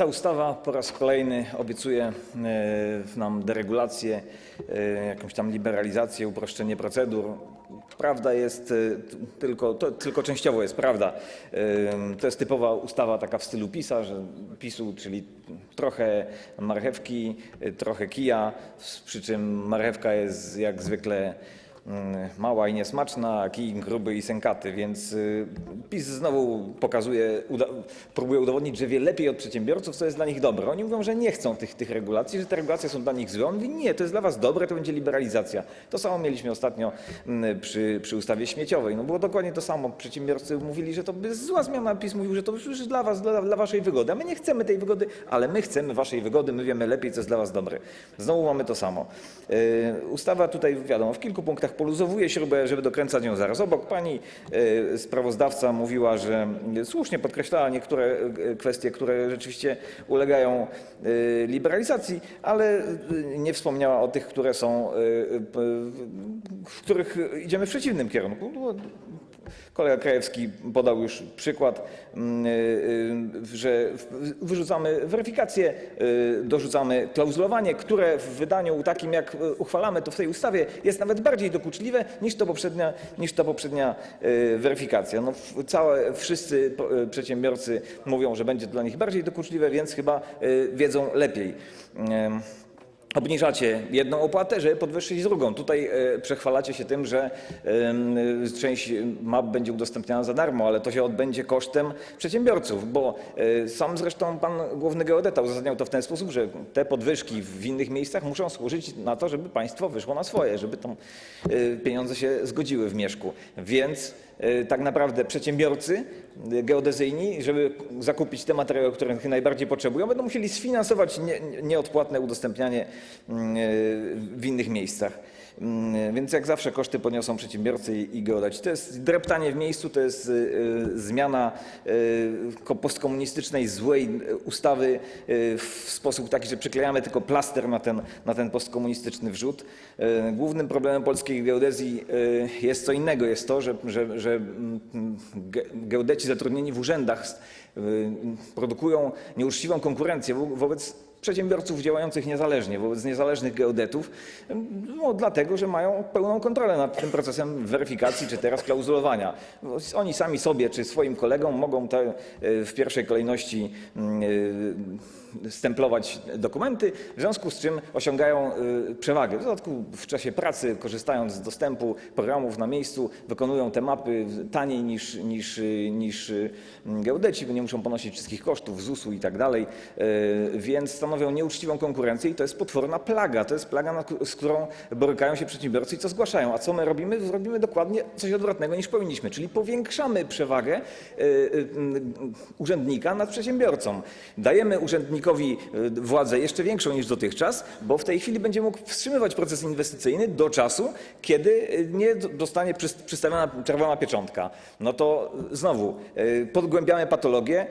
Ta ustawa po raz kolejny obiecuje e, nam deregulację, e, jakąś tam liberalizację, uproszczenie procedur. Prawda jest e, tylko, to tylko częściowo jest prawda. To jest typowa ustawa taka w stylu PiSa, że PiSu, czyli trochę marchewki, trochę kija, przy czym marchewka jest jak zwykle mała i niesmaczna, a kij gruby i sękaty, więc y, PiS znowu pokazuje, uda, próbuje udowodnić, że wie lepiej od przedsiębiorców, co jest dla nich dobre. Oni mówią, że nie chcą tych, tych regulacji, że te regulacje są dla nich złe. On mówi, nie, to jest dla was dobre, to będzie liberalizacja. To samo mieliśmy ostatnio mm, przy, przy ustawie śmieciowej. No było dokładnie to samo. Przedsiębiorcy mówili, że to jest zła zmiana, PiS mówił, że to już dla was, dla, dla waszej wygody. A my nie chcemy tej wygody, ale my chcemy waszej wygody, my wiemy lepiej, co jest dla was dobre. Znowu mamy to samo. Yy, ustawa tutaj, wiadomo, w kilku punktach poluzowuje śrubę, żeby dokręcać ją zaraz obok. Pani yy, sprawozdawca mówiła, że słusznie podkreślała niektóre yy, kwestie, które rzeczywiście ulegają yy, liberalizacji, ale nie wspomniała o tych, które są, w których idziemy w przeciwnym kierunku. Kolega Krajewski podał już przykład, mm, y, y, że wyrzucamy weryfikację, y, dorzucamy klauzulowanie, które w wydaniu takim, jak uchwalamy to w tej ustawie, jest nawet bardziej dokuczliwe niż to poprzednia, niż ta poprzednia weryfikacja. No, całe, wszyscy przedsiębiorcy mówią, że będzie dla nich bardziej dokuczliwe, więc chyba wiedzą lepiej. Obniżacie jedną opłatę, żeby podwyższyć drugą. Tutaj e, przechwalacie się tym, że część map będzie udostępniana za darmo, ale to się odbędzie kosztem przedsiębiorców, bo e, sam zresztą pan główny geodeta uzasadniał to w ten sposób, że te podwyżki w innych miejscach muszą służyć na to, żeby państwo wyszło na swoje, żeby tam e, pieniądze się zgodziły w mieszku. Więc tak naprawdę przedsiębiorcy geodezyjni, żeby zakupić te materiały, których najbardziej potrzebują, będą musieli sfinansować nie, nie- nieodpłatne udostępnianie w innych miejscach. Mm, Więc jak zawsze koszty poniosą przedsiębiorcy i i geodeci. To jest dreptanie w miejscu, to jest y, y, zmiana y, ko- postkomunistycznej, złej ustawy w sposób taki, że przyklejamy tylko plaster na ten, na ten postkomunistyczny wrzut. Głównym problemem polskiej geodezji jest co innego. Jest to, że, że, że mm, ge- geodeci zatrudnieni w urzędach produkują nieuczciwą konkurencję wo- wobec przedsiębiorców działających niezależnie, wobec niezależnych geodetów, no, dlatego, że mają pełną kontrolę nad tym procesem weryfikacji czy teraz klauzulowania. Oni sami sobie czy swoim kolegom mogą te, y, w pierwszej kolejności y, stemplować dokumenty, w związku z czym osiągają y, przewagę. W dodatku w czasie pracy, korzystając z dostępu programów na miejscu, wykonują te mapy taniej niż, niż, niż geodeci, bo nie muszą ponosić wszystkich kosztów ZUS-u i tak dalej, więc stanowią nieuczciwą konkurencję i to jest potworna plaga. To jest plaga, z którą borykają się przedsiębiorcy i co zgłaszają. A co my robimy? Robimy dokładnie coś odwrotnego niż powinniśmy, czyli powiększamy przewagę y, y, urzędnika nad przedsiębiorcą. Dajemy urzędnikowi y, władzę jeszcze większą niż dotychczas, bo w tej chwili będzie mógł wstrzymywać proces inwestycyjny do czasu, kiedy nie d- zostanie przys- przystawiona czerwona pieczątka. No to znowu podgłębiamy patologię,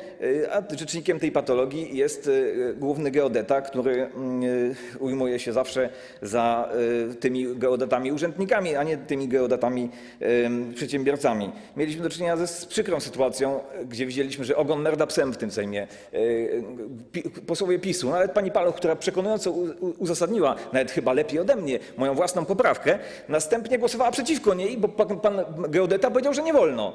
a rzecznikiem tej patologii jest główny geodeta, który mm, y, ujmuje się zawsze za y, tymi geodetami urzędnikami, a nie tymi geodetami przedsiębiorcami. Mieliśmy do czynienia ze z przykrą sytuacją, gdzie widzieliśmy, że ogon merda psem w tym Sejmie. Y, Posłowie PiSu, nawet pani Paluch, która przekonująco uzasadniła, nawet chyba lepiej ode mnie, moją własną poprawkę, następnie głosowała przeciwko niej, bo pan, pan geodeta powiedział, że nie wolno.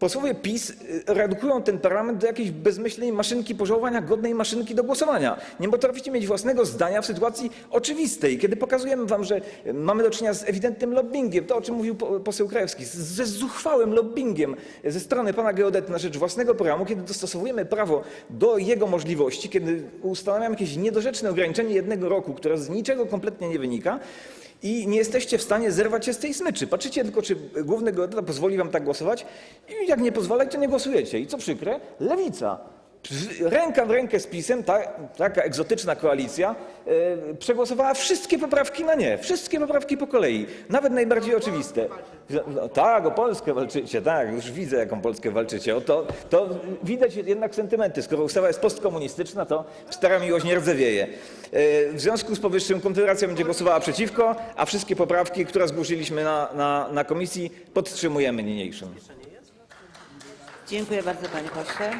Posłowie PiS y, redukują ten parlament do jakiejś bezmyślnej maszynki pożałowania, godnej maszynki do głosowania. Nie potraficie mieć własnego zdania w sytuacji oczywistej, kiedy pokazujemy wam, że y, mamy do czynienia z ewidentnym lobbyingiem, to o czym mówił po- poseł Krajewski, ze zuchwałym lobbyingiem ze strony pana geodety na rzecz własnego programu, kiedy dostosowujemy prawo do jego możliwości, kiedy ustanawiamy jakieś niedorzeczne ograniczenie jednego roku, które z niczego kompletnie nie wynika, i nie jesteście w stanie zerwać się z tej smyczy. Patrzycie tylko, czy główny geodeta pozwoli wam tak głosować i jak nie pozwala, to nie głosujecie. I co przykre, lewica. Ręka w rękę z PiSem, ta, taka egzotyczna koalicja, e, przegłosowała wszystkie poprawki na nie. Wszystkie poprawki po kolei. Nawet najbardziej oczywiste. No, tak, o Polskę walczycie, tak, już widzę, jaką Polskę walczycie. O, to, to widać jednak sentymenty. Skoro ustawa jest postkomunistyczna, to stara miłość nie rdzewieje. E, W związku z powyższym Konfederacja będzie głosowała przeciwko, a wszystkie poprawki, które zgłosiliśmy na, na, na komisji, podtrzymujemy niniejszym. Dziękuję bardzo, panie pośle.